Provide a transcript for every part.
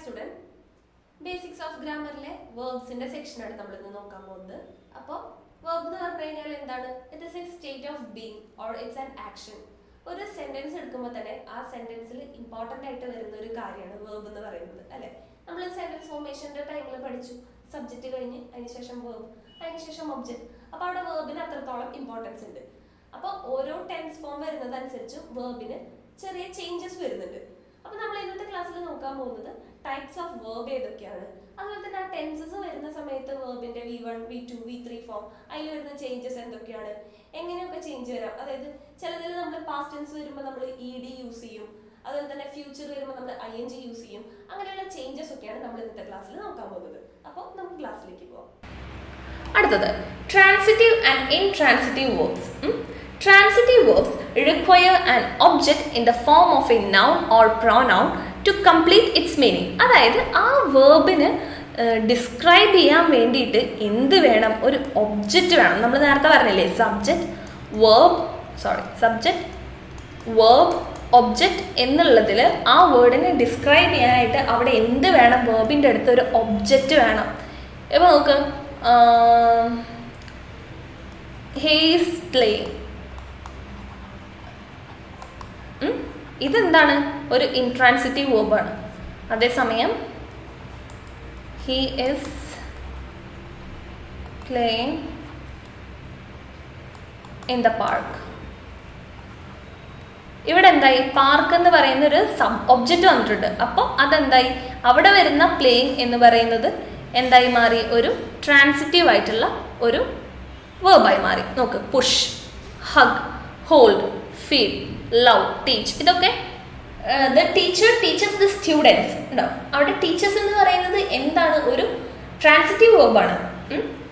Student basics of ഗ്രാമറിലെ വേർബ്സിന്റെ സെക്ഷനാണ് നമ്മൾ ഇന്ന് നോക്കാൻ പോകുന്നത്. അപ്പോൾ വേർബ് എന്ന് പറഞ്ഞു കഴിഞ്ഞാൽ എന്താണ്? It is a state of being or it's an action ഒരു സെന്റൻസ് എടുക്കുമ്പോൾ തന്നെ ആ സെന്റൻസിൽ ഇമ്പോർട്ടന്റ് ആയിട്ട് വരുന്ന ഒരു കാര്യമാണ് വേർബ് എന്ന് പറയുന്നത് അല്ലെ? നമ്മൾ സെന്റൻസ് ഫോർമേഷന്റെ ടൈമിൽ പഠിച്ചു. സബ്ജക്റ്റ് കഴിഞ്ഞ് അതിനുശേഷം വേർബ് അതിനുശേഷം ഒബ്ജക്റ്റ് അപ്പോൾ അവിടെ വേർബിന് അത്രത്തോളം ഇമ്പോർട്ടൻസ് ഉണ്ട്. അപ്പോൾ ഓരോ ടെൻസ് ഫോം വരുന്നതനുസരിച്ച് വേർബിന് ചെറിയ ചേഞ്ചസ് വരുന്നുണ്ട്. അപ്പോൾ നമ്മൾ ഇന്നത്തെ ക്ലാസ്സിൽ നോക്കാൻ പോകുന്നത് ടൈപ്സ് ഓഫ് വേർബ് ഏതൊക്കെയാണ്? അതുപോലെ തന്നെ ആ ടെൻസസ് വരുന്ന സമയത്ത് വേർബിന്റെ V one V two V three form അതിൽ വരുന്ന ചേഞ്ചസ് എന്തൊക്കെയാണ്? എങ്ങനെയൊക്കെ ചേഞ്ച് വരാം? അതായത് ചിലതിൽ നമ്മൾ പാസ്റ്റ് ടെൻസ് വരുമ്പോൾ നമ്മൾ ഇ ഡി യൂസ് ചെയ്യും. അതുപോലെ തന്നെ ഫ്യൂച്ചർ വരുമ്പോൾ നമ്മൾ ഐ എൻ ജി യൂസ് ചെയ്യും. അങ്ങനെയുള്ള ചേഞ്ചസ് ഒക്കെയാണ് നമ്മൾ ഇന്നത്തെ ക്ലാസ്സിൽ നോക്കാൻ പോകുന്നത്. അപ്പോൾ നമുക്ക് ക്ലാസ്സിലേക്ക് പോവാം. അടുത്തത് transitive and intransitive verbs transitive verbs require an object in the form of a noun or pronoun to complete its meaning അതായത് ആ വേർബിന് ഡിസ്ക്രൈബ് ചെയ്യാൻ വേണ്ടിയിട്ട് എന്ത് വേണം? ഒരു ഒബ്ജക്റ്റ് വേണം. നമ്മൾ നേരത്തെ പറഞ്ഞില്ലേ subject verb sorry subject verb object എന്നുള്ളതിൽ ആ വേർഡിനെ ഡിസ്ക്രൈബ് ചെയ്യാനായിട്ട് അവിടെ എന്ത് വേണം? വേർബിന്റെ അടുത്ത് ഒരു ഒബ്ജക്റ്റ് വേണം. ഇപ്പോൾ നോക്ക് ഹേസ് പ്ലേ ഇതെന്താണ്? ഒരു ഇൻട്രാൻസിറ്റീവ് വേർബാണ് അതേസമയം he is playing in the park ഇവിടെ എന്തായി? പാർക്ക് എന്ന് പറയുന്ന ഒരു സം ഒബ്ജക്റ്റ് വന്നിട്ടുണ്ട്. അപ്പോൾ അതെന്തായി? അവിടെ വരുന്ന പ്ലേയിങ് എന്ന് പറയുന്നത് എന്തായി മാറി? ഒരു ട്രാൻസിറ്റീവ് ആയിട്ടുള്ള ഒരു വേർബായി മാറി. Knock push hug hold feel love teach ഇതൊക്കെ the teacher teachers the students ഉണ്ടോ അവിടെ ടീച്ചേഴ്സ് എന്ന് പറയുന്നത് എന്താണ്? ഒരു ട്രാൻസിറ്റീവ് വേർബാണ്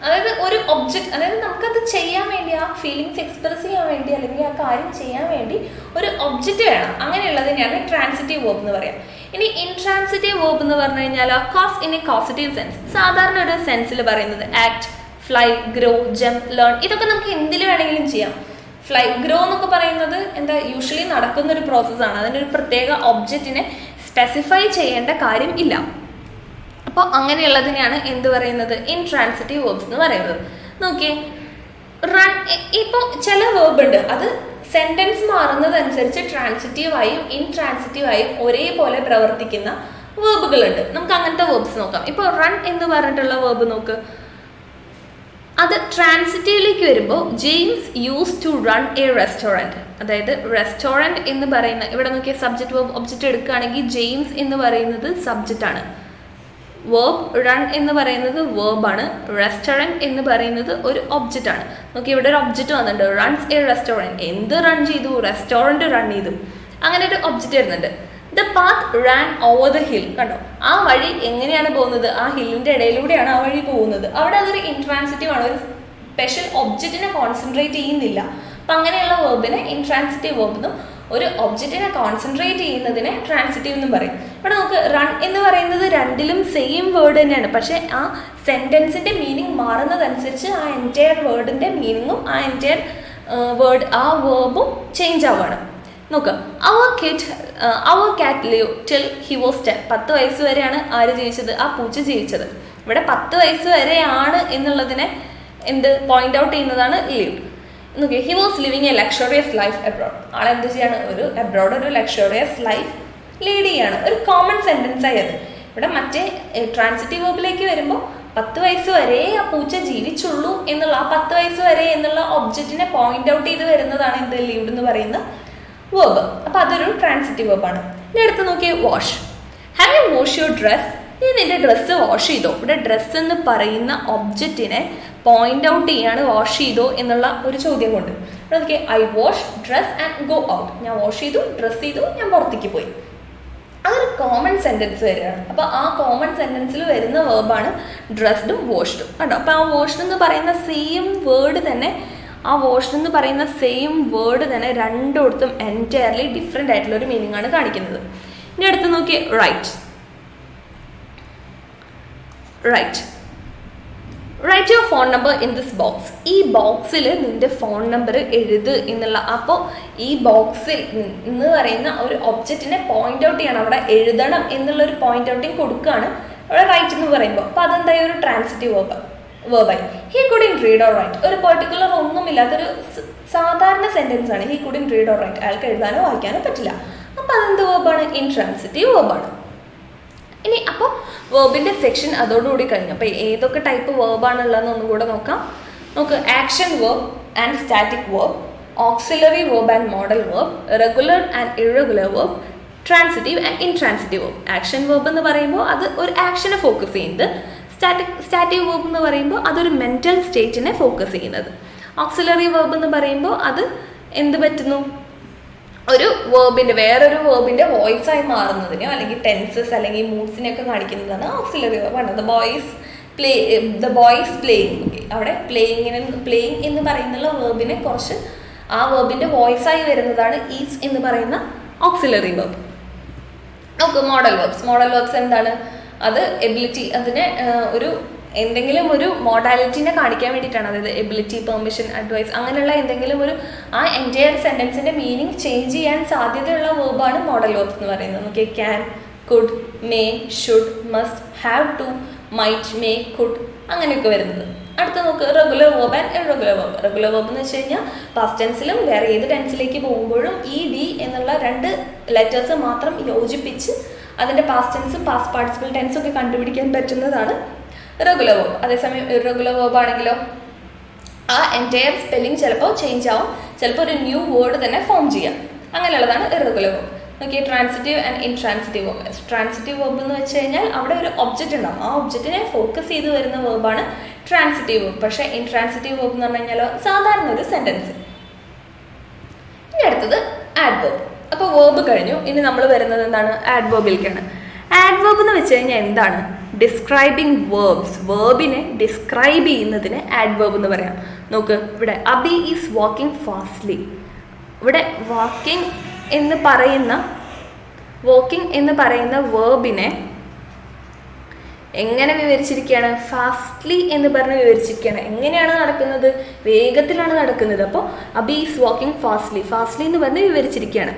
അതായത് ഒരു ഒബ്ജക്റ്റ് അതായത് നമുക്കത് ചെയ്യാൻ വേണ്ടി ആ ഫീലിങ്സ് എക്സ്പ്രസ് ചെയ്യാൻ വേണ്ടി അല്ലെങ്കിൽ ആ കാര്യം ചെയ്യാൻ വേണ്ടി ഒരു ഒബ്ജക്റ്റ് വേണം. അങ്ങനെയുള്ളതിനെയാണ് ട്രാൻസിറ്റീവ് വേർബ് എന്ന് പറയാം. ഇനി ഇൻട്രാൻസിറ്റീവ് വേർബ് എന്ന് പറഞ്ഞു കഴിഞ്ഞാൽ cause in a causative sense സാധാരണ ഒരു സെൻസിൽ പറയുന്നത് act fly grow jump learn ഇതൊക്കെ നമുക്ക് എന്തിൽ വേണമെങ്കിലും ചെയ്യാം. ഫ്ലൈ ഗ്രോ എന്നൊക്കെ പറയുന്നത് എന്താ യൂഷ്വലി നടക്കുന്ന ഒരു പ്രോസസ്സാണ് അതിനൊരു പ്രത്യേക ഒബ്ജക്റ്റിനെ സ്പെസിഫൈ ചെയ്യേണ്ട കാര്യം ഇല്ല. അപ്പോൾ അങ്ങനെയുള്ളതിനെയാണ് എന്ത് പറയുന്നത്? ഇൻട്രാൻസിറ്റീവ് വേർബ്സ് എന്ന് പറയുന്നത്. നോക്കിയേ റൺ ഇപ്പോൾ ചില വേർബ് ഉണ്ട്. അത് സെന്റൻസ് മാറുന്നതനുസരിച്ച് ട്രാൻസിറ്റീവായും ഇൻട്രാൻസിറ്റീവായും ഒരേപോലെ പ്രവർത്തിക്കുന്ന വേർബുകളുണ്ട് നമുക്ക് അങ്ങനത്തെ വേർബ്സ് നോക്കാം. ഇപ്പോൾ റൺ എന്ന് പറഞ്ഞിട്ടുള്ള വേർബ് നോക്ക്. അത് ട്രാൻസിറ്റീവിലേക്ക് വരുമ്പോൾ James use to run a restaurant അതായത് റെസ്റ്റോറന്റ് എന്ന് പറയുന്ന ഇവിടെ നോക്കിയ സബ്ജക്റ്റ് വേർബ് ഒബ്ജക്റ്റ് എടുക്കുകയാണെങ്കിൽ ജെയിംസ് എന്ന് പറയുന്നത് സബ്ജക്റ്റ് ആണ്. വേർബ് റൺ എന്ന് പറയുന്നത് വേർബാണ് റെസ്റ്റോറന്റ് എന്ന് പറയുന്നത് ഒരു ഒബ്ജക്റ്റ് ആണ്. നോക്കി ഇവിടെ ഒരു ഒബ്ജക്റ്റ് വന്നിട്ടുണ്ട്. റൺസ് എ റെസ്റ്റോറന്റ് എന്ത് റൺ ചെയ്തു? റെസ്റ്റോറന്റ് റൺ ചെയ്തു. അങ്ങനെ ഒരു ഒബ്ജക്റ്റ് വരുന്നുണ്ട്. The path ran over the hill കണ്ടോ? ആ വഴി എങ്ങനെയാണ് പോകുന്നത്? ആ ഹില്ലിന്റെ ഇടയിലൂടെയാണ് ആ വഴി പോകുന്നത്. അവിടെ അതൊരു ഇൻട്രാൻസിറ്റീവ് ആണ്. ഒരു സ്പെഷ്യൽ ഒബ്ജക്റ്റിനെ കോൺസെൻട്രേറ്റ് ചെയ്യുന്നില്ല. അപ്പം അങ്ങനെയുള്ള വേർബിനെ ഇൻട്രാൻസിറ്റീവ് വേർബ് എന്നും ഒരു ഒബ്ജക്റ്റിനെ കോൺസെൻട്രേറ്റ് ചെയ്യുന്നതിനെ ട്രാൻസിറ്റീവ് എന്നും പറയും. ഇവിടെ നമുക്ക് റൺ എന്ന് പറയുന്നത് രണ്ടിലും സെയിം വേർഡ് തന്നെയാണ്. പക്ഷേ ആ സെന്റൻസിന്റെ മീനിങ് മാറുന്നതനുസരിച്ച് ആ എന്റയർ വേർഡിന്റെ മീനിങ്ങും ആ എന്റയർ വേർഡ് ആ വേർബും ചേഞ്ച് ആവുകയാണ്. നോക്ക് our kit our cat live till he was ten പത്ത് വയസ്സ് വരെയാണ് ആര് ജീവിച്ചത് ആ പൂച്ച ജീവിച്ചത് ഇവിടെ പത്ത് വയസ്സ് വരെയാണ് എന്നുള്ളതിനെ എന്ത് പോയിന്റ് ഔട്ട് ചെയ്യുന്നതാണ് ലീവ് നോക്കിയേ he was living a luxurious life abroad ആളെന്ത് ചെയ്യാണ്? ഒരു അബ്രോഡ് ഒരു ലക്ഷറിയസ് ലൈഫ് ലീഡ് ചെയ്യാണ് ഒരു കോമൺ സെന്റൻസ് ആയി അത്. ഇവിടെ മറ്റേ ട്രാൻസിറ്റീവ് വേർബിലേക്ക് വരുമ്പോൾ പത്ത് വയസ്സ് വരെ ആ പൂച്ച ജീവിച്ചുള്ളൂ എന്നുള്ള ആ പത്ത് വയസ്സ് വരെ എന്നുള്ള ഒബ്ജക്റ്റിനെ പോയിന്റ് ഔട്ട് ചെയ്ത് വരുന്നതാണ് എന്ത് ലീവ് എന്ന് പറയുന്ന വേർബ് അപ്പോൾ അതൊരു ട്രാൻസിറ്റീവ് ആണ്. ഇനി അടുത്ത് നോക്കിയേ wash have you wash your dress നീ നിന്റെ ഡ്രസ്സ് വാഷ് ചെയ്തോ? ഇവിടെ ഡ്രസ്സ് എന്ന് പറയുന്ന ഒബ്ജക്റ്റിനെ പോയിന്റ് ഔട്ട് ചെയ്യാണ് വാഷ് ചെയ്തോ എന്നുള്ള ഒരു ചോദ്യം കൊണ്ട് നോക്കിയേ I wash dress and go out ഞാൻ വാഷ് ചെയ്തു ഡ്രസ്സ് ചെയ്തു ഞാൻ പുറത്തേക്ക് പോയി. അതൊരു കോമൺ സെന്റൻസ് വരികയാണ്. അപ്പോൾ ആ കോമൺ സെന്റൻസിൽ വരുന്ന വേർബാണ് ഡ്രസ്ഡും വാഷ്ഡും കണ്ടോ? അപ്പോൾ ആ വാഷ്ഡ് എന്ന് പറയുന്ന സെയിം വേർഡ് തന്നെ ആ വോഷൻ എന്ന് പറയുന്ന സെയിം വേർഡ് തന്നെ രണ്ടിടത്തും എന്റയർലി ഡിഫറെന്റ് ആയിട്ടുള്ള ഒരു മീനിങ് ആണ് കാണിക്കുന്നത്. ഇനി അടുത്ത് നോക്കിയേ write write write your phone number in this box ഈ ബോക്സിൽ നിന്റെ ഫോൺ നമ്പർ എഴുത് എന്നുള്ള അപ്പോൾ ഈ ബോക്സിൽ എന്ന് പറയുന്ന ഒരു ഒബ്ജക്റ്റിനെ പോയിന്റ് ഔട്ട് ചെയ്യണം. അവിടെ എഴുതണം എന്നുള്ള ഒരു പോയിന്റ് ഔട്ടിങ് കൊടുക്കുകയാണ് അവിടെ റൈറ്റ് എന്ന് പറയുമ്പോൾ അപ്പോൾ അതെന്തായി? ഒരു transitive verb വേർബായി he couldn't read or write ഒരു പെർട്ടിക്കുലർ ഒന്നുമില്ലാത്തൊരു സാധാരണ സെന്റൻസ് ആണ്. He couldn't read or write അയാൾക്ക് എഴുതാനോ വായിക്കാനോ പറ്റില്ല. അപ്പോൾ അതെന്ത് വേർബാണ് ഇൻട്രാൻസിറ്റീവ് വേർബാണ് ഇനി അപ്പോൾ വേർബിന്റെ സെക്ഷൻ അതോടുകൂടി കഴിഞ്ഞു. അപ്പോൾ ഏതൊക്കെ ടൈപ്പ് വേർബാണുള്ളതെന്ന് ഒന്നും കൂടെ നോക്കാം. നമുക്ക് action verb and static verb auxiliary verb and modal verb regular and irregular verb transitive and intransitive verb action verb എന്ന് പറയുമ്പോൾ അത് ഒരു ആക്ഷനെ ഫോക്കസ് ചെയ്യുന്നത് സ്റ്റാറ്റിക് സ്റ്റാറ്റീവ് വേർബ് എന്ന് പറയുമ്പോൾ അതൊരു മെന്റൽ സ്റ്റേറ്റിനെ ഫോക്കസ് ചെയ്യുന്നത്. ഓക്സിലറി വേർബ് എന്ന് പറയുമ്പോൾ അത് എന്ത് പറ്റുന്നു? ഒരു വേർബിന്റെ വേറൊരു വേർബിന്റെ വോയിസ് ആയി മാറുന്നതിനോ അല്ലെങ്കിൽ ടെൻസസ് അല്ലെങ്കിൽ മൂഡ്സിനെയൊക്കെ കാണിക്കുന്നതാണ് auxiliary വേർബാണ് the boys play the boys playing okay അവിടെ പ്ലേയിങ്ങിന് പ്ലേയിങ് എന്ന് പറയുന്ന വേർബിനെ കുറച്ച് ആ വേർബിന്റെ വോയിസ് ആയി വരുന്നതാണ് ഈസ് എന്ന് പറയുന്ന auxiliary verb okay modal verbs modal verbs എന്താണ്? അത് എബിലിറ്റി അതിനെ ഒരു എന്തെങ്കിലും ഒരു മോഡാലിറ്റിനെ കാണിക്കാൻ വേണ്ടിയിട്ടാണ്. അതായത് എബിലിറ്റി പെർമിഷൻ അഡ്വൈസ് അങ്ങനെയുള്ള എന്തെങ്കിലും ഒരു ആ എന്റയർ സെന്റൻസിന്റെ മീനിങ് ചേഞ്ച് ചെയ്യാൻ സാധ്യതയുള്ള വേർബാണ് മോഡൽ വേർബ്സ് എന്ന് പറയുന്നത്. നമുക്ക് can could may should must have to might may could അങ്ങനെയൊക്കെ വരുന്നത്. അടുത്ത നോക്ക് regular verb and irregular verb regular verb എന്ന് വെച്ച് കഴിഞ്ഞാൽ പാസ്റ്റ് ടെൻസിലും വേറെ ഏത് ടെൻസിലേക്ക് പോകുമ്പോഴും ഈ ഡി എന്നുള്ള രണ്ട് ലെറ്റേഴ്സ് മാത്രം യോജിപ്പിച്ച് അതിന്റെ past tense past participle tense ഒക്കെ കണ്ടുപിടിക്കാൻ പറ്റുന്നതാണ് റെഗുലർ വേർബ് അതേസമയം ഇറഗുലർ വേർബ് ആണെങ്കിലോ ആ എന്റയർ സ്പെല്ലിംഗ് ചിലപ്പോൾ ചേഞ്ച് ആവും. ചിലപ്പോൾ ഒരു ന്യൂ വേർഡ് തന്നെ ഫോം ചെയ്യാം. അങ്ങനെയുള്ളതാണ് ഇറഗുലർ വേർബ് നോക്കിയാൽ transitive and intransitive verb transitive verb എന്ന് വെച്ച് കഴിഞ്ഞാൽ അവിടെ ഒരു ഒബ്ജക്റ്റ് ഉണ്ടാവും. ആ ഒബ്ജക്റ്റിനെ ഫോക്കസ് ചെയ്ത് വരുന്ന വേർബാണ് ട്രാൻസിറ്റീവ് വേർബ് പക്ഷേ ഇൻട്രാൻസിറ്റീവ് വേർബ് എന്ന് പറഞ്ഞു കഴിഞ്ഞാൽ സാധാരണ ഒരു സെന്റൻസ് ഇനി അടുത്തത് ആഡ്വേർബ് അപ്പോൾ വേർബ് കഴിഞ്ഞു. ഇനി നമ്മൾ വരുന്നത് എന്താണ്? ആഡ്വേബിലേക്കാണ് ആഡ്വേബ് എന്ന് വെച്ച് കഴിഞ്ഞാൽ എന്താണ്? ഡിസ്ക്രൈബിങ് വേർബ്സ് വേർബിനെ ഡിസ്ക്രൈബ് ചെയ്യുന്നതിന് ആഡ്വേബ് എന്ന് പറയാം. നോക്ക് ഇവിടെ അബി ഈസ് വാക്കിംഗ് ഫാസ്റ്റ്ലി ഇവിടെ വാക്കിംഗ് എന്ന് പറയുന്ന വാക്കിംഗ് എന്ന് പറയുന്ന വേർബിനെ എങ്ങനെ വിവരിച്ചിരിക്കുകയാണ്? ഫാസ്റ്റ്ലി എന്ന് പറഞ്ഞ് വിവരിച്ചിരിക്കുകയാണ്. എങ്ങനെയാണ് നടക്കുന്നത്? വേഗത്തിലാണ് നടക്കുന്നത്. അപ്പോൾ Abi is walking fastly fastly എന്ന് പറഞ്ഞ് വിവരിച്ചിരിക്കുകയാണ്.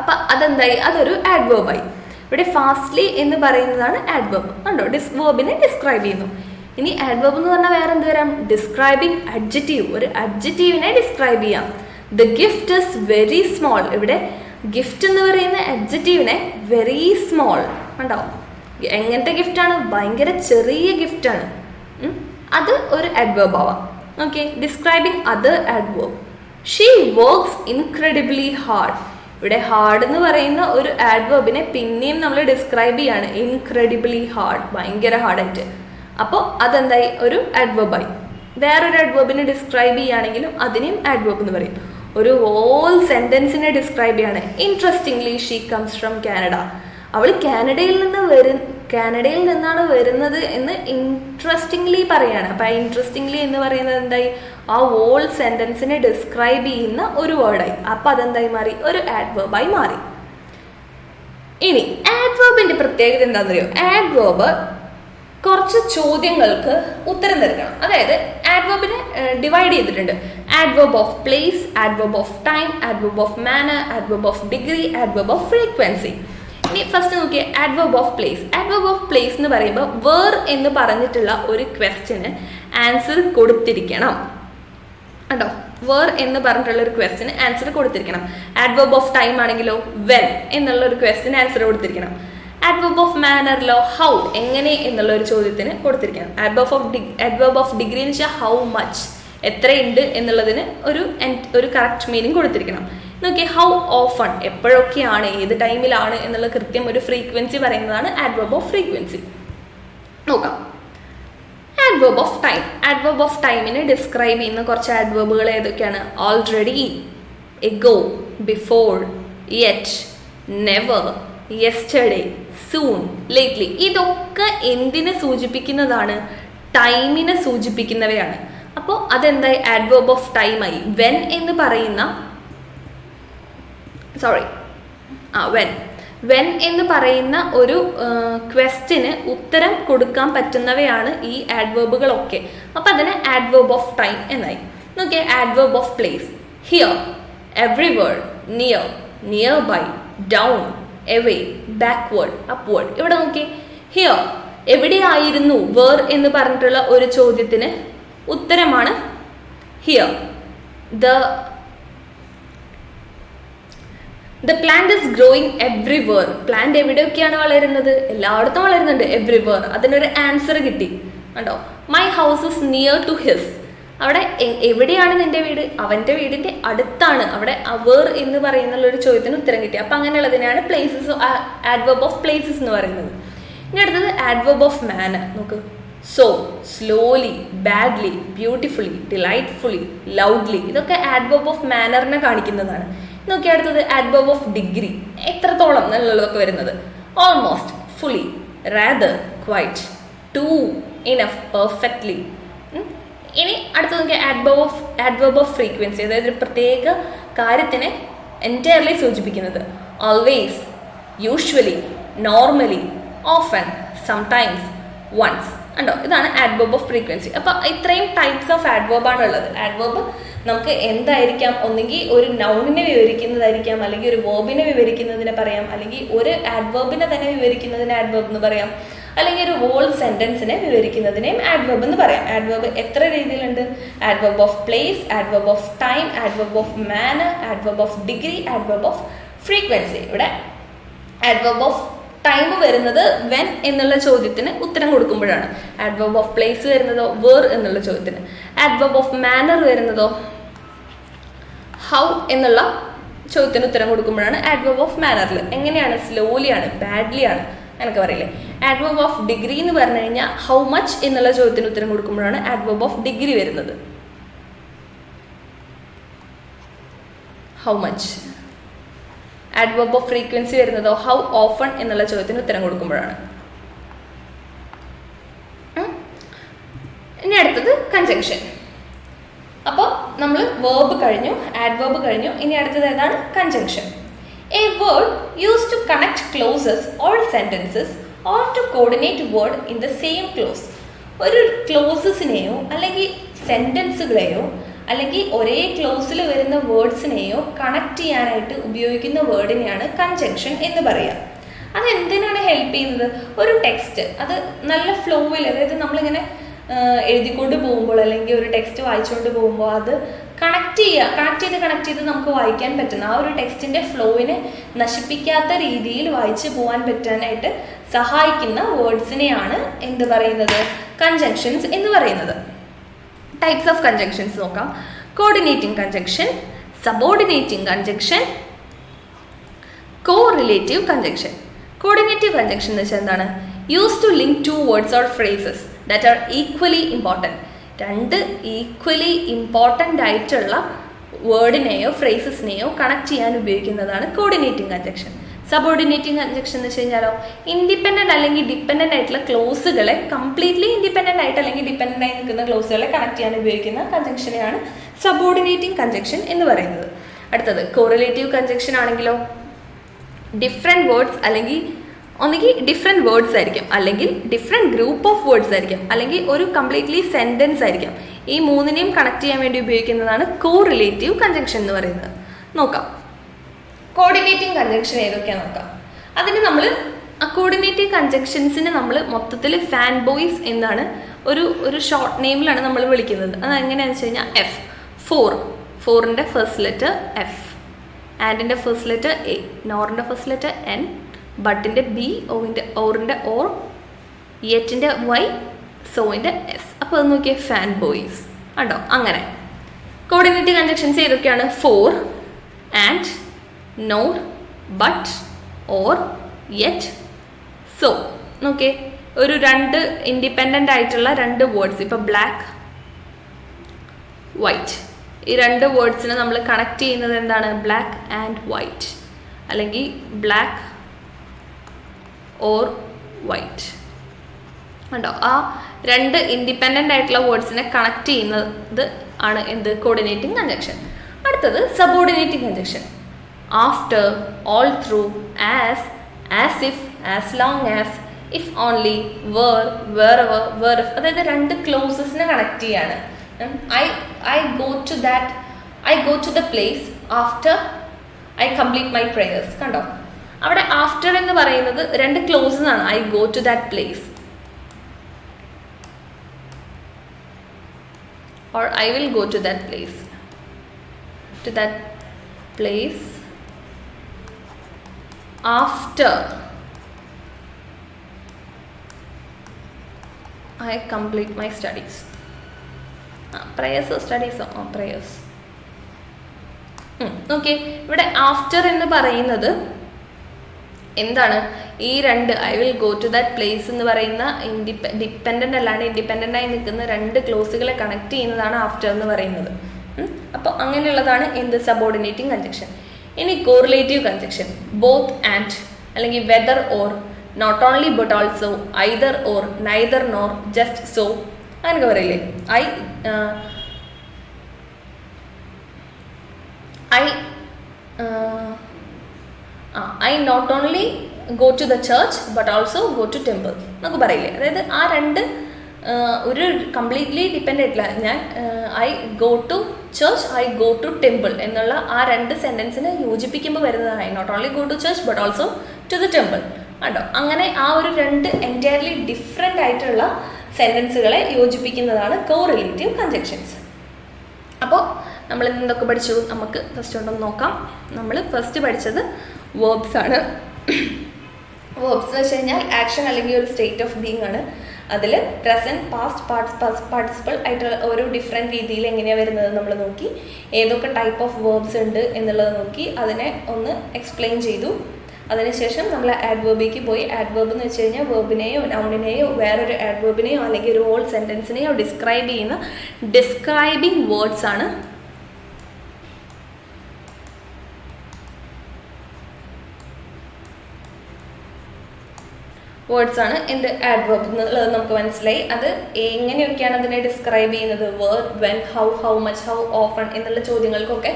അപ്പം അതെന്തായി? അതൊരു ആഡ്വേർബായി ഇവിടെ ഫാസ്റ്റ്ലി എന്ന് പറയുന്നതാണ് ആഡ്വേർബ് കണ്ടോ? ഡിസ് വേർബിനെ ഡിസ്ക്രൈബ് ചെയ്യുന്നു. ഇനി ആഡ്വേർബ് എന്ന് പറഞ്ഞാൽ വേറെ എന്ത് വരാം? ഡിസ്ക്രൈബിങ് അഡ്ജറ്റീവ് ഒരു അഡ്ജറ്റീവിനെ ഡിസ്ക്രൈബ് ചെയ്യാം. The gift is very small ഇവിടെ ഗിഫ്റ്റ് എന്ന് പറയുന്ന അഡ്ജറ്റീവിനെ വെരി സ്മോൾ കണ്ടോ? എങ്ങനത്തെ ഗിഫ്റ്റാണ് ഭയങ്കര ചെറിയ ഗിഫ്റ്റാണ് അത് ഒരു അഡ്വേർബ് ആവാം. Okay describing other adverb she works incredibly hard ഇവിടെ ഹാർഡ് എന്ന് പറയുന്ന ഒരു ആഡ്വേബിനെ പിന്നെയും നമ്മൾ ഡിസ്ക്രൈബ് ചെയ്യാണ്. ഇൻക്രെഡിബിളി ഹാർഡ് ഭയങ്കര ഹാർഡായിട്ട് അപ്പോൾ അതെന്തായി? ഒരു ആഡ്വേബായി വേറൊരു ആഡ്വേർബിനെ ഡിസ്ക്രൈബ് ചെയ്യുകയാണെങ്കിലും അതിനെയും ആഡ്വേബ് എന്ന് പറയും. ഒരു ഹോൾ സെന്റൻസിനെ ഡിസ്ക്രൈബ് ചെയ്യാണ്. Interestingly she comes from Canada അവൾ കാനഡയിൽ നിന്ന് വരു കാനഡയിൽ നിന്നാണ് വരുന്നത് എന്ന് ഇൻട്രസ്റ്റിംഗ്ലി പറയാണ്. അപ്പം ഇൻട്രസ്റ്റിംഗ്ലി എന്ന് പറയുന്നത് എന്തായി? ആ ഓൾ സെന്റൻസിനെ ഡിസ്ക്രൈബ് ചെയ്യുന്ന ഒരു വേർഡായി അപ്പം അതെന്തായി മാറി? ഒരു ആഡ്വേർബായി മാറി. ഇനി ആഡ്വേർബിന്റെ പ്രത്യേകത എന്താണെന്നറിയോ? ആഡ്വേർബ് കുറച്ച് ചോദ്യങ്ങൾക്ക് ഉത്തരം നൽകണം അതായത് ആഡ്വേർബിനെ ഡിവൈഡ് ചെയ്തിട്ടുണ്ട്. Adverb of place adverb of time adverb of manner adverb of degree adverb of frequency ഇനി first Nokia adverb of place adverb of place എന്ന് പറയുമ്പോൾ വേർ എന്ന് പറഞ്ഞിട്ടുള്ള ഒരു ക്വസ്റ്റിന് ആൻസർ കൊടുത്തിരിക്കണം. കണ്ടോ? വേർ എന്ന് പറഞ്ഞിട്ടുള്ള ഒരു ക്വസ്റ്റിന് ആൻസർ കൊടുത്തിരിക്കണം. ആഡ്വേർബ് ഓഫ് ടൈം ആണെങ്കിലോ വെൻ എന്നുള്ള ഒരു ക്വസ്റ്റിന് ആൻസർ കൊടുത്തിരിക്കണം. ആഡ്വേർബ് ഓഫ് മാനറിലോ ഹൗ എങ്ങനെ എന്നുള്ള ഒരു ചോദ്യത്തിന് കൊടുത്തിരിക്കണം. Adverb of deg adverb of degree എന്ന് വെച്ചാൽ ഹൗ മച്ച് എത്രയുണ്ട് എന്നുള്ളതിന് ഒരു ഒരു കറക്റ്റ് മീനിങ് കൊടുത്തിരിക്കണം. നോക്കി ഹൗ ഓഫൺ എപ്പോഴൊക്കെയാണ് ഏത് ടൈമിലാണ് എന്നുള്ള കൃത്യം ഒരു ഫ്രീക്വൻസി പറയുന്നതാണ് ആഡ്വേർബ് ഓഫ് ഫ്രീക്വൻസി നോക്കാം. Adverb of time adverb of ടൈമിനെ describe ചെയ്യുന്ന കുറച്ച് ആഡ്വേർബുകൾ ഏതൊക്കെയാണ്? Already ago before yet never yesterday soon lately ഇതൊക്കെ എന്തിനെ സൂചിപ്പിക്കുന്നതാണ്? ടൈമിനെ സൂചിപ്പിക്കുന്നവയാണ്. അപ്പോൾ അതെന്തായി? ആഡ്വേർബ് ഓഫ് ടൈമായി വെൻ എന്ന് പറയുന്ന സോറി ആ വെൻ വെൻ എന്ന് പറയുന്ന ഒരു ക്വസ്റ്റിന് ഉത്തരം കൊടുക്കാൻ പറ്റുന്നവയാണ് ഈ ആഡ്വേബുകളൊക്കെ അപ്പം അതിന് ആഡ്വേബ് ഓഫ് ടൈം എന്നായി. നോക്കിയേ adverb of place here everywhere near near by down away backward upward ഇവിടെ നോക്കി ഹിയർ എവിടെയായിരുന്നു വേർ എന്ന് പറഞ്ഞിട്ടുള്ള ഒരു ചോദ്യത്തിന് ഉത്തരമാണ് here the the plant is growing everywhere plant എവിടെയൊക്കെയാണ് വളരുന്നത്? എല്ലായിടത്തും വളരുന്നുണ്ട് എവ്രിവേർ അതിനൊരു ആൻസർ കിട്ടി. കണ്ടോ? My house is near to his അവിടെ എവിടെയാണ് നിന്റെ വീട്? അവന്റെ വീടിന്റെ അടുത്താണ്. അവിടെ അവർ എന്ന് പറയുന്ന ഒരു ചോദ്യത്തിന് ഉത്തരം കിട്ടി. അപ്പൊ അങ്ങനെയുള്ളതിനാണ് പ്ലേസസ് ആഡ്വേബ് ഓഫ് പ്ലേസസ് എന്ന് പറയുന്നത്. ഇനി അടുത്തത് ആഡ്വേബ് ഓഫ് മാനർ നോക്ക്. So slowly badly beautifully delightfully loudly ഇതൊക്കെ ആഡ്വേബ് ഓഫ് മാനറിനെ കാണിക്കുന്നതാണ്. നോക്കി അടുത്തത് അഡ്ബവ് ഓഫ് ഡിഗ്രി എത്രത്തോളം എന്നുള്ളതൊക്കെ വരുന്നത്. Almost fully rather quite too enough perfectly ഇനി അടുത്ത നോക്കി adverb of adverb of frequency അതായത് ഒരു പ്രത്യേക കാര്യത്തിനെ എന്റയർലി സൂചിപ്പിക്കുന്നത്. Always usually normally often sometimes once ഉണ്ടോ ഇതാണ് ആഡ്വർബ് ഓഫ് ഫ്രീക്വൻസി അപ്പോൾ ഇത്രയും ടൈപ്സ് ഓഫ് ആഡ്വർബ് ആണ് ഉള്ളത് ആഡ്വർബ് നമുക്ക് എന്തായിരിക്കാം? ഒന്നുകിൽ ഒരു നൗണിനെ വിവരിക്കുന്നതായിരിക്കാം അല്ലെങ്കിൽ ഒരു വേർബിനെ വിവരിക്കുന്നതിനെ പറയാം അല്ലെങ്കിൽ ഒരു ആഡ്വേബിനെ തന്നെ വിവരിക്കുന്നതിന് ആഡ്വേബ് എന്ന് പറയാം അല്ലെങ്കിൽ ഒരു ഹോൾ സെന്റൻസിനെ വിവരിക്കുന്നതിനെയും ആഡ്വേബ് എന്ന് പറയാം. ആഡ്വേബ് എത്ര രീതിയിലുണ്ട്? Adverb of place adverb of time adverb of manner adverb of degree adverb of frequency ഇവിടെ ആഡ്വേബ് ഓഫ് ടൈം വരുന്നത് വെൻ എന്നുള്ള ചോദ്യത്തിന് ഉത്തരം കൊടുക്കുമ്പോഴാണ്. ആഡ്വർബ് ഓഫ് പ്ലേസ് വരുന്നതോ വേർ എന്നുള്ള ചോദ്യത്തിന്. ആഡ്വർബ് ഓഫ് മാനർ വരുന്നതോ ഹൗ എന്നുള്ള ചോദ്യത്തിന് ഉത്തരം കൊടുക്കുമ്പോഴാണ് ആഡ്വർബ് ഓഫ് മാനറിൽ എങ്ങനെയാണ്? സ്ലോലി ആണ് ബാഡ്ലി ആണ് എന്നൊക്കെ പറയില്ലേ. ആഡ്വർബ് ഓഫ് ഡിഗ്രി എന്ന് പറഞ്ഞു കഴിഞ്ഞാൽ ഹൗ മച്ച് എന്നുള്ള ചോദ്യത്തിന് ഉത്തരം കൊടുക്കുമ്പോഴാണ് ആഡ്വർബ് ഓഫ് ഡിഗ്രി വരുന്നത്. How much adverb of frequency വരുന്നതോ how often എന്നുള്ള ചോദ്യത്തിന് ഉത്തരം കൊടുക്കുമ്പോഴാണ്. ഇനി അടുത്തത് കൺജങ്ഷൻ അപ്പോൾ നമ്മൾ വേർബ് കഴിഞ്ഞു ആഡ്വേർബ് കഴിഞ്ഞു ഇനി അടുത്തത് ഏതാണ്? Conjunction a word use to connect clauses all sentences or to coordinate word in the same clause ഒരു ക്ലോസസിനെയോ അല്ലെങ്കിൽ സെന്റൻസുകളെയോ അല്ലെങ്കിൽ ഒരേ ക്ലോസിൽ വരുന്ന വേർഡ്സിനെയോ കണക്ട് ചെയ്യാനായിട്ട് ഉപയോഗിക്കുന്ന വേർഡിനെയാണ് കൺജങ്ഷൻ എന്ന് പറയുക അത് എന്തിനാണ് ഹെൽപ്പ് ചെയ്യുന്നത്? ഒരു ടെക്സ്റ്റ് അത് നല്ല ഫ്ലോയിൽ അതായത് നമ്മളിങ്ങനെ എഴുതിക്കൊണ്ട് പോകുമ്പോൾ അല്ലെങ്കിൽ ഒരു ടെക്സ്റ്റ് വായിച്ചുകൊണ്ട് പോകുമ്പോൾ അത് കണക്ട് ചെയ്യുക കണക്ട് ചെയ്ത് കണക്ട് ചെയ്ത് നമുക്ക് വായിക്കാൻ പറ്റുന്ന ആ ഒരു ടെക്സ്റ്റിന്റെ ഫ്ലോവിനെ നശിപ്പിക്കാത്ത രീതിയിൽ വായിച്ചു പോകാൻ പറ്റാനായിട്ട് സഹായിക്കുന്ന വേർഡ്സിനെയാണ് എന്ത് പറയുന്നത്? കൺജങ്ഷൻസ് എന്ന് പറയുന്നത്. ടൈപ്സ് ഓഫ് കൺജങ്ഷൻസ് നോക്കാം. Coordinating conjunction subordinating conjunction correlative conjunction coordinative conjunction എന്ന് വെച്ചാൽ എന്താണ്? Use to link two words or phrases that are equally important രണ്ട് ഈക്വലി ഇമ്പോർട്ടന്റ് ആയിട്ടുള്ള വേർഡിനെയോ ഫ്രേസസിനെയോ കണക്ട് ചെയ്യാൻ ഉപയോഗിക്കുന്നതാണ് കോർഡിനേറ്റിംഗ് കൺജങ്ഷൻ സബോർഡിനേറ്റിംഗ് കൺജക്ഷൻ എന്ന് വെച്ച് കഴിഞ്ഞാലോ ഇൻഡിപെൻഡന്റ് അല്ലെങ്കിൽ ഡിപ്പെൻഡന്റ് ആയിട്ടുള്ള ക്ലോസുകളെ കംപ്ലീറ്റ്ലി ഇൻഡിപെൻഡന്റ് ആയിട്ട് അല്ലെങ്കിൽ ഡിപ്പെൻഡന്റ് ആയി നിൽക്കുന്ന ക്ലോസുകളെ കണക്ട് ചെയ്യാൻ ഉപയോഗിക്കുന്ന കൺജക്ഷനെയാണ് സബോർഡിനേറ്റിംഗ് കൺജക്ഷൻ എന്ന് പറയുന്നത്. അടുത്തത് കോറിലേറ്റീവ് കൺജക്ഷൻ ആണെങ്കിലോ ഡിഫറെന്റ് വേർഡ്സ് അല്ലെങ്കിൽ ഒന്നുകിൽ ഡിഫറെന്റ് വേർഡ്സ് ആയിരിക്കും അല്ലെങ്കിൽ ഡിഫറെന്റ് ഗ്രൂപ്പ് ഓഫ് വേർഡ്സ് ആയിരിക്കും അല്ലെങ്കിൽ ഒരു കംപ്ലീറ്റ്ലി സെന്റൻസ് ആയിരിക്കും. ഈ മൂന്നിനെയും കണക്ട് ചെയ്യാൻ വേണ്ടി ഉപയോഗിക്കുന്നതാണ് കോറിലേറ്റീവ് കൺജങ്ഷൻ എന്ന് പറയുന്നത്. നോക്കാം. കോർഡിനേറ്റിംഗ് കൺജങ്ഷൻ ഏതൊക്കെയാണ് നോക്കാം. അതിന് നമ്മൾ ആ കോർഡിനേറ്റീവ് കൺജങ്ഷൻസിന് നമ്മൾ മൊത്തത്തിൽ ഫാൻ ബോയ്സ് എന്നാണ് ഒരു ഒരു ഷോർട്ട് നെയിമിലാണ് നമ്മൾ വിളിക്കുന്നത്. അത് എങ്ങനെയാണെന്ന് വെച്ച് കഴിഞ്ഞാൽ എഫ് ഫോർ ഫോറിന്റെ ഫസ്റ്റ് ലെറ്റർ എഫ് ആൻഡിന്റെ ഫസ്റ്റ് ലെറ്റർ എ നോറിന്റെ ഫസ്റ്റ് ലെറ്റർ എൻ ബട്ടിന്റെ ബി ഓവിന്റെ ഓറിന്റെ ഓർ യെറ്റിന്റെ വൈ സോയിന്റെ എസ് അപ്പോൾ അത് നോക്കിയേ ഫാൻ ബോയ്സ് ഉണ്ടോ അങ്ങനെ. കോർഡിനേറ്റീവ് കൺജക്ഷൻസ് ഏതൊക്കെയാണ്? For and nor but or yet. So നോക്കേ ഒരു രണ്ട് ഇൻഡിപെൻഡന്റ് ആയിട്ടുള്ള രണ്ട് വേർഡ്സ്. ഇപ്പോൾ ബ്ലാക്ക് വൈറ്റ്. ഈ രണ്ട് വേർഡ്സിനെ നമ്മൾ കണക്ട് ചെയ്യുന്നത് എന്താണ്? Black and white. അല്ലെങ്കിൽ ബ്ലാക്ക് ഓർ വൈറ്റ്. ഉണ്ടോ ആ രണ്ട് ഇൻഡിപെൻഡന്റ് ആയിട്ടുള്ള വേർഡ്സിനെ കണക്ട് ചെയ്യുന്നത് ആണ് എന്ത്? Coordinating conjunction. അടുത്തത് subordinating conjunction. After all through, as, as if, as long as, if only where wherever, where അതായത് രണ്ട് ക്ലോസസിനെ കണക്ട് ചെയ്യാണ്. I I go to that I go to the place after I complete my prayers കണ്ടോ? അവിടെ after എന്ന് പറയുന്നത് രണ്ട് ക്ലോസസ് ആണ്. I go to that place or I will go to that place to that place. After. I complete my studies. പ്രേയേഴ്സോ സ്റ്റഡീസോ ആ prayers okay ഇവിടെ ആഫ്റ്റർ എന്ന് പറയുന്നത് എന്താണ്? ഈ രണ്ട് I will go to that place എന്ന് പറയുന്ന ഇൻഡിപെ ഡിപ്പെൻഡന്റ് അല്ലാണ്ട് ഇൻഡിപെൻഡന്റ് ആയി നിൽക്കുന്ന രണ്ട് ക്ലോസുകളെ കണക്ട് ചെയ്യുന്നതാണ് ആഫ്റ്റർ എന്ന് പറയുന്നത്. അപ്പോൾ അങ്ങനെയുള്ളതാണ് എന്ത്? സബോർഡിനേറ്റിംഗ് കൺജക്ഷൻ ഇനി കോറിലേറ്റീവ് കൺജക്ഷൻ ബോത്ത് ആൻഡ് അല്ലെങ്കിൽ whether or not only but also either or neither nor just so അങ്ങനെയൊക്കെ പറയില്ലേ? I I I not only go to the church but also go to temple എന്നൊക്കെ പറയില്ലേ? അതായത് ആ രണ്ട് ഒരു കംപ്ലീറ്റ്ലി ഡിപ്പെൻഡ് ആയിട്ടില്ല ഞാൻ I go to church I go to temple എന്നുള്ള ആ രണ്ട് സെന്റൻസിനെ യോജിപ്പിക്കുമ്പോൾ വരുന്നതാണ് not only go to church but also to the temple കണ്ടോ? അങ്ങനെ ആ ഒരു രണ്ട് എന്റയർലി ഡിഫറെന്റ് ആയിട്ടുള്ള സെന്റൻസുകളെ യോജിപ്പിക്കുന്നതാണ് കോ റിലേറ്റീവ് കൺജക്ഷൻസ് അപ്പോൾ നമ്മൾ എന്തൊക്കെ പഠിച്ചു? നമുക്ക് ഫസ്റ്റ് ഉണ്ടെന്ന് നോക്കാം. നമ്മൾ ഫസ്റ്റ് പഠിച്ചത് വേർബ്സ് ആണ്. വേർബ്സ് എന്ന് വെച്ച് കഴിഞ്ഞാൽ ആക്ഷൻ അല്ലെങ്കിൽ ഒരു സ്റ്റേറ്റ് ഓഫ് ബീങ് ആണ്. അതിൽ പ്രസന്റ് പാസ്റ്റ് പാർട്സ് പാർട്ടിസിപ്പിൾ ആയിട്ടുള്ള ഓരോ ഡിഫറെന്റ് രീതിയിൽ എങ്ങനെയാണ് വരുന്നത് നമ്മൾ നോക്കി. ഏതൊക്കെ ടൈപ്പ് ഓഫ് വേർബ്സ് ഉണ്ട് എന്നുള്ളത് നോക്കി. അതിനെ ഒന്ന് എക്സ്പ്ലെയിൻ ചെയ്തു. അതിനുശേഷം നമ്മൾ ആഡ്വേർബിലേക്ക് പോയി. ആഡ്വേബ് എന്ന് വെച്ച് കഴിഞ്ഞാൽ വേർബിനെയോ നൗണിനെയോ വേറൊരു ആഡ്വേബിനെയോ അല്ലെങ്കിൽ ഒരു ഹോൾ സെന്റൻസിനെയോ ഡിസ്ക്രൈബ് ചെയ്യുന്ന ഡിസ്ക്രൈബിങ് വേർഡ്സ് ആണ് വേർഡ്സ് ആണ് എന്ത് ആഡ്വേർബ് എന്നുള്ളത് നമുക്ക് മനസ്സിലായി. അത് എങ്ങനെയൊക്കെയാണ് അതിനെ ഡിസ്ക്രൈബ് ചെയ്യുന്നത്? Where when how how much how often എന്നുള്ള ചോദ്യങ്ങൾക്കൊക്കെ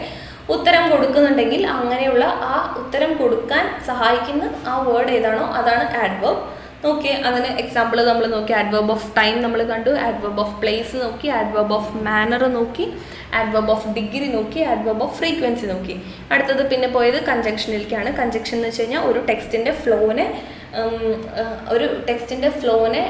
ഉത്തരം കൊടുക്കുന്നുണ്ടെങ്കിൽ അങ്ങനെയുള്ള ആ ഉത്തരം കൊടുക്കാൻ സഹായിക്കുന്ന ആ വേർഡ് ഏതാണോ അതാണ് ആഡ്വേർബ് നോക്കി അതിന് എക്സാമ്പിൾ നമ്മൾ നോക്കി ആഡ്വേർബ് ഓഫ് ടൈം നമ്മൾ കണ്ടു ആഡ്വേർബ് ഓഫ് പ്ലേസ് നോക്കി ആഡ്വേർബ് ഓഫ് മാനർ നോക്കി ആഡ്വേർബ് ഓഫ് ഡിഗ്രി നോക്കി ആഡ്വേർബ് ഓഫ് ഫ്രീക്വൻസി നോക്കി. അടുത്തത് പിന്നെ പോയത് കഞ്ചക്ഷനിലേക്കാണ് കഞ്ചക്ഷൻ എന്ന് വെച്ച് കഴിഞ്ഞാൽ ഒരു ടെക്സ്റ്റിന്റെ ഫ്ലോനെ ഒരു ടെക്സ്റ്റിന്റെ ഫ്ലോനെ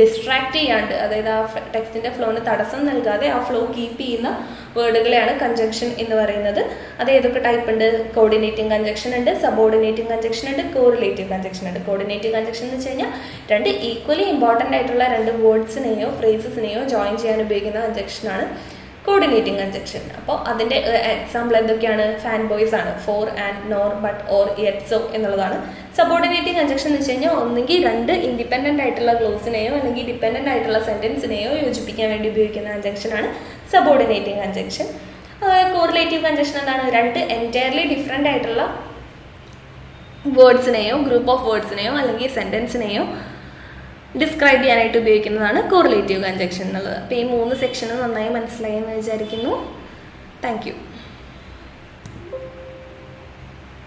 ഡിസ്ട്രാക്റ്റ് ചെയ്യാണ്ട് അതായത് ആ ടെക്സ്റ്റിന്റെ ഫ്ലോന് തടസ്സം നൽകാതെ ആ ഫ്ലോ കീപ്പ് ചെയ്യുന്ന വേർഡുകളെയാണ് കഞ്ചക്ഷൻ എന്ന് പറയുന്നത്. അത് ഏതൊക്കെ ടൈപ്പ് ഉണ്ട്? കോർഡിനേറ്റിംഗ് കഞ്ചക്ഷൻ ഉണ്ട് സബോർഡിനേറ്റിംഗ് കഞ്ചക്ഷൻ ഉണ്ട് കോറിലേറ്റീവ് കഞ്ചക്ഷൻ ഉണ്ട്. കോർഡിനേറ്റീവ് കഞ്ചക്ഷൻ എന്ന് വെച്ച് കഴിഞ്ഞാൽ രണ്ട് ഈക്വലി ഇമ്പോർട്ടന്റ് ആയിട്ടുള്ള രണ്ട് വേർഡ്സിനെയോ ഫ്രേസസിനെയോ ജോയിൻ ചെയ്യാൻ ഉപയോഗിക്കുന്ന കഞ്ചക്ഷനാണ് കോർഡിനേറ്റിംഗ് കഞ്ചക്ഷൻ അപ്പോൾ അതിന്റെ എക്സാമ്പിൾ എന്തൊക്കെയാണ്? ഫാൻ ബോയ്സ് ആണ് for and nor but or yet so എന്നുള്ളതാണ്. സബോർഡിനേറ്റിംഗ് കഞ്ചക്ഷൻ എന്ന് വെച്ച് കഴിഞ്ഞാൽ ഒന്നുകിൽ രണ്ട് ഇൻഡിപെൻഡന്റ് ആയിട്ടുള്ള ക്ലോസിനെയോ അല്ലെങ്കിൽ ഡിപ്പെൻഡന്റ് ആയിട്ടുള്ള സെന്റൻസിനെയോ യോജിപ്പിക്കാൻ വേണ്ടി ഉപയോഗിക്കുന്ന കഞ്ചക്ഷനാണ് സബോർഡിനേറ്റിംഗ് കഞ്ചക്ഷൻ കോറിലേറ്റീവ് കഞ്ചക്ഷൻ എന്താണ്? രണ്ട് എന്റയർലി ഡിഫറെന്റ് ആയിട്ടുള്ള വേർഡ്സിനെയോ ഗ്രൂപ്പ് ഓഫ് വേർഡ്സിനെയോ അല്ലെങ്കിൽ സെന്റൻസിനെയോ ഡിസ്ക്രൈബ് ചെയ്യാനായിട്ട് ഉപയോഗിക്കുന്നതാണ് കോറിലേറ്റീവ് കഞ്ചക്ഷൻ എന്നുള്ളത്. അപ്പോൾ ഈ മൂന്ന് സെക്ഷനും നന്നായി മനസ്സിലായി എന്ന് വിചാരിക്കുന്നു. Thank you